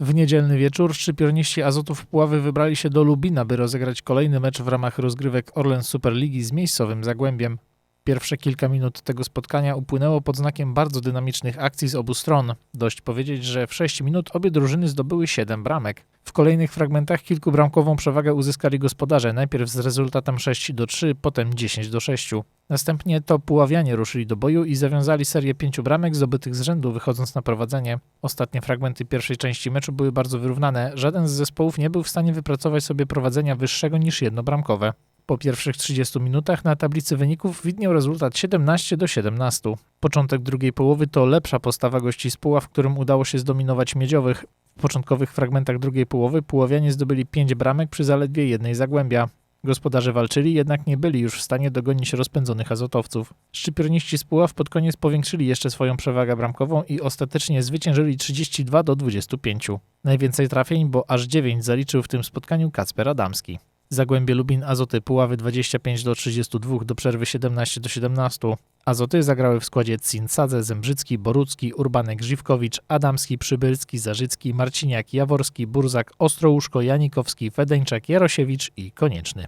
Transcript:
W niedzielny wieczór szczypiorniści Azotów Puławy wybrali się do Lubina, by rozegrać kolejny mecz w ramach rozgrywek Orlen Superligi z miejscowym Zagłębiem. Pierwsze kilka minut tego spotkania upłynęło pod znakiem bardzo dynamicznych akcji z obu stron. Dość powiedzieć, że w 6 minut obie drużyny zdobyły 7 bramek. W kolejnych fragmentach kilkubramkową przewagę uzyskali gospodarze, najpierw z rezultatem 6 do 3, potem 10 do 6. Następnie to Puławianie ruszyli do boju i zawiązali serię pięciu bramek zdobytych z rzędu, wychodząc na prowadzenie. Ostatnie fragmenty pierwszej części meczu były bardzo wyrównane. Żaden z zespołów nie był w stanie wypracować sobie prowadzenia wyższego niż jednobramkowe. Po pierwszych 30 minutach na tablicy wyników widniał rezultat 17 do 17. Początek drugiej połowy to lepsza postawa gości z Puław, którym udało się zdominować miedziowych. W początkowych fragmentach drugiej połowy Puławianie zdobyli 5 bramek przy zaledwie jednej zagłębia. Gospodarze walczyli, jednak nie byli już w stanie dogonić rozpędzonych azotowców. Szczypiorniści z Puław pod koniec powiększyli jeszcze swoją przewagę bramkową i ostatecznie zwyciężyli 32 do 25. Najwięcej trafień, bo aż 9 zaliczył w tym spotkaniu Kacper Adamski. Zagłębie Lubin Azoty Puławy 25 do 32 do przerwy 17 do 17. Azoty zagrały w składzie Cin Sadze, Zembrzycki, Borucki, Urbanek, Żywkowicz, Adamski, Przybylski, Zarzycki, Marciniak, Jaworski, Burzak, Ostrołuszko, Janikowski, Fedeńczak, Jarosiewicz i Konieczny.